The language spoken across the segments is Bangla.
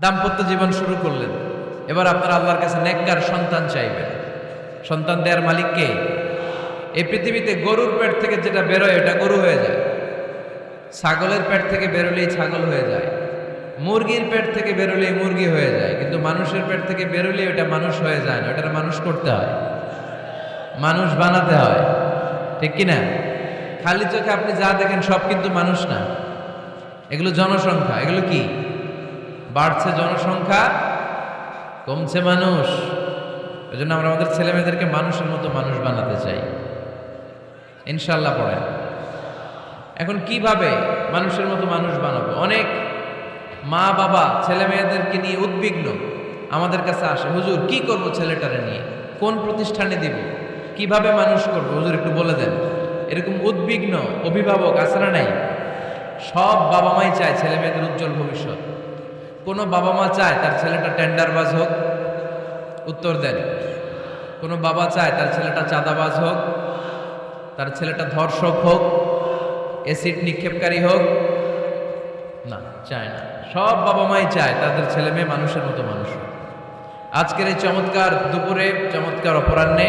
দাম্পত্য জীবন শুরু করলেন। এবার আপনার আল্লাহর কাছে নেককার সন্তান চাইবেন। সন্তান দেওয়ার মালিক কে? এই পৃথিবীতে গরুর পেট থেকে যেটা বেরোয় এটা গরু হয়ে যায়। ছাগলের পেট থেকে বেরোলেই ছাগল হয়ে যায়। মুরগির পেট থেকে বেরোলেই মুরগি হয়ে যায়। কিন্তু মানুষের পেট থেকে বেরোলেই ওটা মানুষ হয়ে যায় না ওটা মানুষ করতে হয়। মানুষ বানাতে হয়। ঠিক কি না খালি চোখে আপনি যা দেখেন সব কিন্তু মানুষ না। এগুলো জনসংখ্যা। এগুলো কি? বাড়ছে জনসংখ্যা, কমছে মানুষ। ওই জন্য আমরা আমাদের ছেলে মেয়েদেরকে মানুষের মতো মানুষ বানাতে চাই। ইনশাল্লাহ পড়েন এখন কীভাবে মানুষের মতো মানুষ বানাবো? অনেক মা বাবা ছেলে মেয়েদেরকে নিয়ে উদ্বিগ্ন। আমাদের কাছে আসে, হুজুর, কি করব ছেলেটারে নিয়ে? কোন প্রতিষ্ঠানে দিব? কীভাবে মানুষ করব? হুজুর, একটু বলে দেন। এরকম উদ্বিগ্ন অভিভাবক আছে না নাই? সব বাবা মাই চায় ছেলে মেয়েদের উজ্জ্বল ভবিষ্যৎ। কোনো বাবা মা চায় তার ছেলেটা টেন্ডারবাজ হোক, উত্তর দেন। কোনো বাবা চায় তার ছেলেটা চাঁদাবাজ হোক, তার ছেলেটা ধর্ষক হোক, অ্যাসিড নিক্ষেপকারী হোক, না, চায় না। সব বাবা মাই চায় তাদের ছেলে মেয়ে মানুষের মতো মানুষ আজকের এই চমৎকার দুপুরে চমৎকার অপরাহ্নে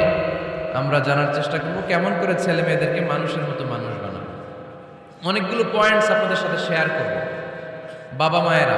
আমরা জানার চেষ্টা করব, কেমন করে ছেলে মেয়েদেরকে মানুষের মতো মানুষ বানাবো। অনেকগুলো পয়েন্টস আপনাদের সাথে শেয়ার করব। বাবা মায়েরা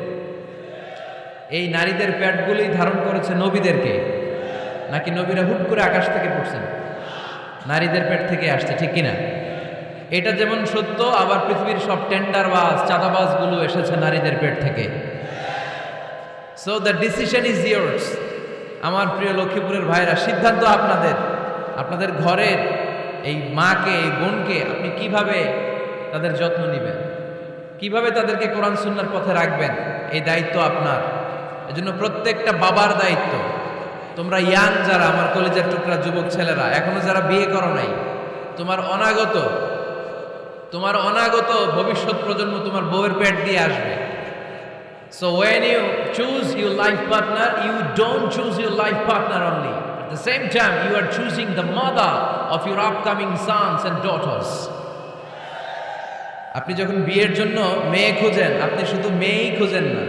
এই নারীদের প্যাটগুলি ধারণ করেছে নবীদেরকে। নাকি নবীরা হুট করে আকাশ থেকে পড়ছেন? নারীদের পেট থেকে আসছে, ঠিক কিনা? এটা যেমন সত্য, আবার পৃথিবীর সব টেন্ডার বাস চাঁদাবাসগুলো এসেছে নারীদের পেট থেকে। So the decision is yours আমার প্রিয় লক্ষ্মীপুরের ভাইরা, সিদ্ধান্ত আপনাদের। আপনাদের ঘরের এই মাকে, এই বোনকে আপনি কীভাবে তাদের যত্ন নেবেন? কীভাবে তাদেরকে কোরআন সুন্নার পথে রাখবেন? এই দায়িত্ব আপনার। এজন্য প্রত্যেকটা বাবার দায়িত্ব। তোমরা ইয়াং যারা, আমার কলেজের টুকরা যুবক ছেলেরা, এখনও যারা বিয়ে করো নাই, তোমার অনাগত তোমার অনাগত ভবিষ্যৎ প্রজন্ম তোমার বউয়ের পেট দিয়ে আসবে। So when you choose you life partner you don't choose your life partner only the same time you are choosing the mother of your upcoming sons and daughters আপনি যখন বিয়ের জন্য মেয়ে খোঁজেন, আপনি শুধু মেয়েই খুঁজেন না।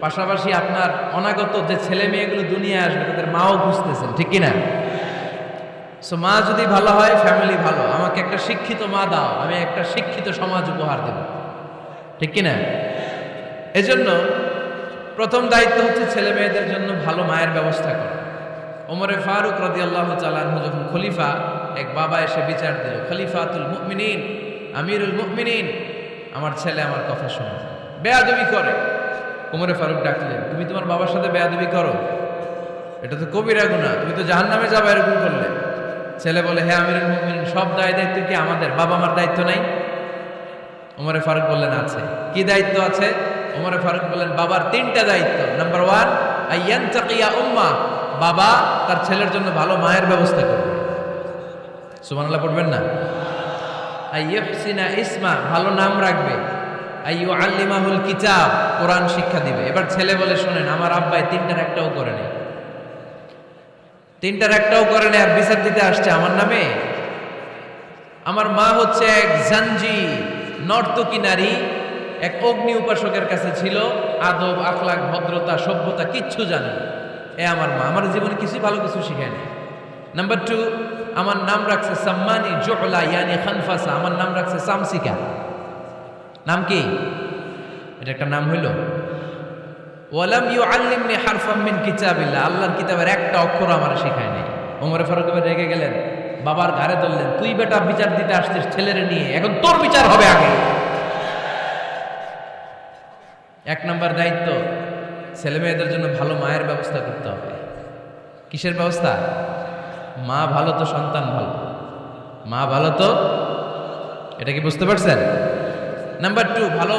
পাশাপাশি আপনার অনাগত যে ছেলে মেয়েগুলো দুনিয়ায় আসবে, তাদের মাও বুঝতেছেন ঠিক কিনা? সো মা যদি ভালো হয় ফ্যামিলি ভালো। আমাকে একটা শিক্ষিত মা দাও, আমি একটা শিক্ষিত সমাজ উপহার দেব। ঠিক কিনা? এজন্য প্রথম দায়িত্ব হচ্ছে ছেলে মেয়েদের জন্য ভালো মায়ের ব্যবস্থা করা। ওমরে ফারুক রদি আল্লাহ চালানহু যখন খলিফা, এক বাবা এসে বিচার দিল, খলিফাতুল মুকমিনিন আমিরুল মুকমিনিন আমার ছেলে আমার কথা শোনে। বেয়াদবি করে। ওমরে ফারুক ডাকলেন তুমি তোমার বাবার সাথে বেয়াদবি করো। এটা তো কবিরা গুণা তুমি তো জাহান নামে যাবা এরকম করলে। ছেলে বলে হ্যাঁ আমিরুল মুকমিনিন সব দায় দায়িত্ব কি আমাদের? বাবা মার দায়িত্ব নাই? ওমরে ফারুক বললেন, আছে। কি দায়িত্ব আছে? ওমরে ফারুক বললেন, বাবার তিনটা দায়িত্ব। নাম্বার ওয়ান আইয়ান চাকিয়া উম্মা বাবা তার ছেলের জন্য ভালো মায়ের ব্যবস্থা করবে। সুবহানাল্লাহ, পড়বেন না? আইয়ুহসিনা ইসমা, ভালো নাম রাখবে। আইয়ু আল্লিমাহুল কিতাব, কোরআন শিক্ষা দিবে। এবার ছেলে বলে, শোনেন, আমার আব্বাই তিনটার একটাও করে নেই। তিনটার একটাও করে নেই, আর বিচার দিতে আসছে আমার নামে। আমার মা হচ্ছে এক জাঞ্জি, নর্তকী নারী, এক অগ্নি উপাসকের কাছে ছিল। আদব আখলাক ভদ্রতা, সভ্যতা, কিচ্ছু জানে এ আমার মা। আমার জীবনে কিছুই ভালো কিছু শিখায় না নাম্বার টু আমার নাম রাখছে সাম্মানি জোহলা, ইয়ানি খানফাসা। আমার নাম রাখছে সামসিকা। নাম কি? এটা একটা নাম হইল। ওয়ালাম ইউআল্লিমনি হারফাম মিন কিতাবিল্লাহ। আল্লাহর কিতাবের একটা অক্ষর আমার শেখায় নাই। ওমরে ফারুক রেগে গেলেন, বাবার ঘাড়ে ধরলেন, তুই বেটা বিচার দিতে আসছিস ছেলেরে নিয়ে, এখন তোর বিচার হবে আগে। এক নম্বর দায়িত্ব, ছেলে মেয়েদের জন্য ভালো মায়ের ব্যবস্থা করতে হবে। কিসের ব্যবস্থা? মা ভালো তো সন্তান ভালো। মা ভালো তো, এটা কি বুঝতে পারছেন? নাম্বার টু ভালো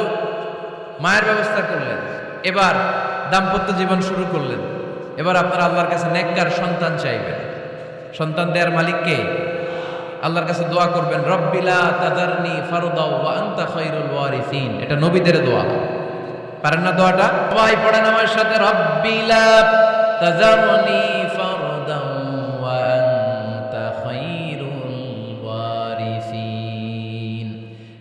মায়ের ব্যবস্থা করলেন। এবার দাম্পত্য জীবন শুরু করলেন। এবার আপনার আল্লাহর কাছে নেককার সন্তান চাইবেন। সন্তান দেওয়ার মালিককে আল্লাহর কাছে দোয়া করবেন রব্বিলা তাদারনি ফারদাও ওয়া আনতা খায়রুল ওয়ারিসিন। এটা নবীদের দোয়া। পারেন না দোয়াটা? সবাই পড়েন আমার সাথে রব্বিলা তাজারনি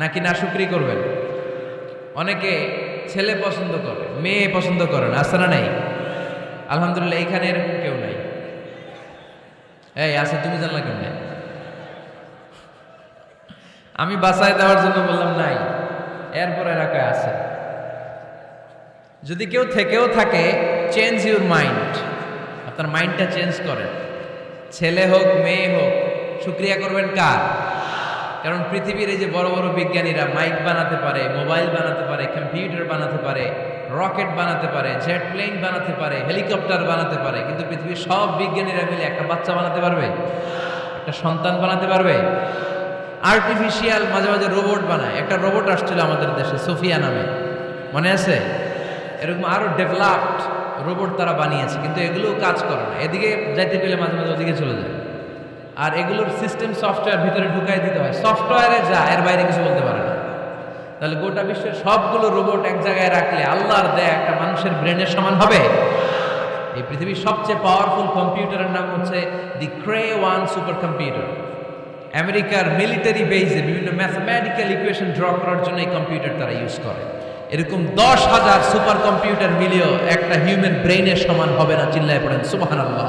নাকি না শুক্রি করবেন? অনেকে ছেলে পছন্দ করে, মেয়ে পছন্দ করে না আসে না নাই? আলহামদুলিল্লাহ এখানে এরকম কেউ নাই। এই আছে তুমি জানলা কেউ নাই আমি বাসায় দেওয়ার জন্য বললাম নাই, এরপর এলাকায় আছে। যদি কেউ থেকেও থাকে চেঞ্জ ইউর মাইন্ড আপনার মাইন্ডটা চেঞ্জ করেন। ছেলে হোক, মেয়ে হোক শুক্রিয়া করবেন কার? কারণ পৃথিবীর এই যে বড় বড় বিজ্ঞানীরা মাইক বানাতে পারে, মোবাইল বানাতে পারে, কম্পিউটার বানাতে পারে, রকেট বানাতে পারে, জেট প্লেন বানাতে পারে, হেলিকপ্টার বানাতে পারে, কিন্তু পৃথিবীর সব বিজ্ঞানীরা মিলে একটা বাচ্চা বানাতে পারবে? একটা সন্তান বানাতে পারবে? আর্টিফিশিয়াল মাঝে মাঝে রোবট বানায়। একটা রোবট আসছিল আমাদের দেশে, সোফিয়া নামে। মনে আছে? এরকম আরও ডেভেলপড রোবট তারা বানিয়েছে, কিন্তু এগুলোও কাজ করে না। এদিকে যাইতে পেলে মাঝে মাঝে ওদিকে চলে যায়। আর এগুলোর সিস্টেম সফটওয়্যার ভিতরে ঢুকাই দিতে হয়। সফটওয়্যারে যা, এর বাইরে কিছু বলতে পারে না। তাহলে গোটা বিশ্বের সবগুলো রোবট এক জায়গায় রাখলে আল্লাহর দেয় একটা মানুষের ব্রেনের সমান হবে? এই পৃথিবীর সবচেয়ে পাওয়ারফুল কম্পিউটারের নাম হচ্ছে the Cray one super computer আমেরিকার মিলিটারি বেইজে বিভিন্ন ম্যাথমেটিক্যাল ইকুয়েশন ড্র করার জন্য এই কম্পিউটার তারা ইউজ করে। এরকম দশ হাজার সুপার কম্পিউটার মিলিয়েও একটা হিউম্যান ব্রেইনের সমান হবে না, চিল্লায় পড়েন। সুবাহান আল্লাহ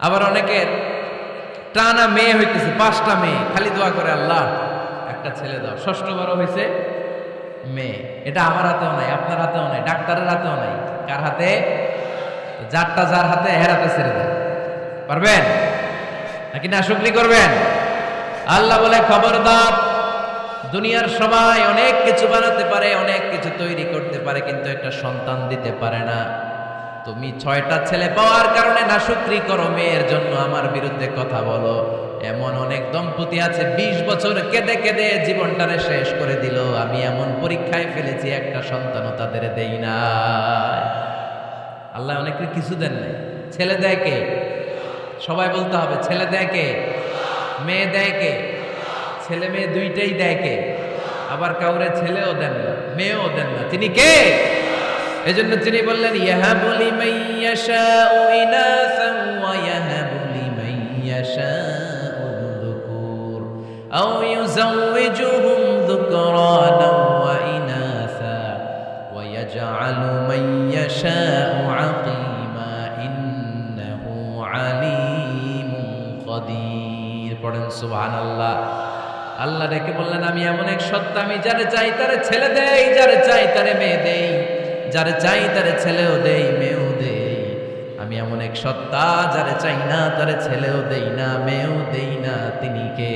আবার অনেকের টানা মেয়ে হইতেছে, পাঁচটা মেয়ে, খালি দোয়া করে আল্লাহ, একটা ছেলে দাও। ষষ্ঠ ষষ্ঠবারও হয়েছে মেয়ে। এটা আমার হাতেও নাই, আপনার হাতেও নাই, ডাক্তারের হাতেও নাই। কার হাতে? যারটা যার হাতে হের হাতে ছেড়ে দেন। পারবেন? নাকি না শুকলি করবেন? আল্লাহ বলে, খবরদার, দুনিয়ার সবাই অনেক কিছু বানাতে পারে, অনেক কিছু তৈরি করতে পারে, কিন্তু একটা সন্তান দিতে পারে না। তুমি ছয়টা ছেলে পাওয়ার কারণে না শুক্রি করো মেয়ের জন্য আমার বিরুদ্ধে কথা বলো। এমন অনেক দম্পতি আছে ২০ বছর কেঁদে কেঁদে জীবনটারে শেষ করে দিল। আমি এমন পরীক্ষায় ফেলেছি, একটা সন্তানও তাদের দেই না। আল্লাহ অনেকে কিছু দেন নাই। ছেলে দেয় কে? সবাই বলতে হবে, ছেলে দেয় কে? মেয়ে দেয় কে? ছেলে মেয়ে দুইটাই দেয় কে? আবার কাউরে ছেলেও দেন না, মেয়েও দেন না। তিনি কে? এজন্য তিনি বললেন, ইয়াহাবু লিমান ইয়াশাউ ইনাসান ওয়া ইয়াহাবু লিমান ইয়াশাউ যুকুর। আও ইউজাওয়িজুহুম যুকরানা ওয়া ইনাসা। ওয়া ইয়াজআলু মান ইয়াশাউ আকীমা ইন্নাহু আলীমুন কাদীর পড়েন, সুবহানাল্লাহ। আল্লাহ রেখে বললেন, আমি এমন এক সত্তা, আমি যারে চাই তারে ছেলে দেই, যারে চাই তারে মেয়ে দেই। যারে চাই তারে ছেলেও দেই, মেয়েও দেই। আমি এমন এক সত্তা, যারে চাই না তারে ছেলেও দেই না, মেয়েও দেই না, তিনি কে?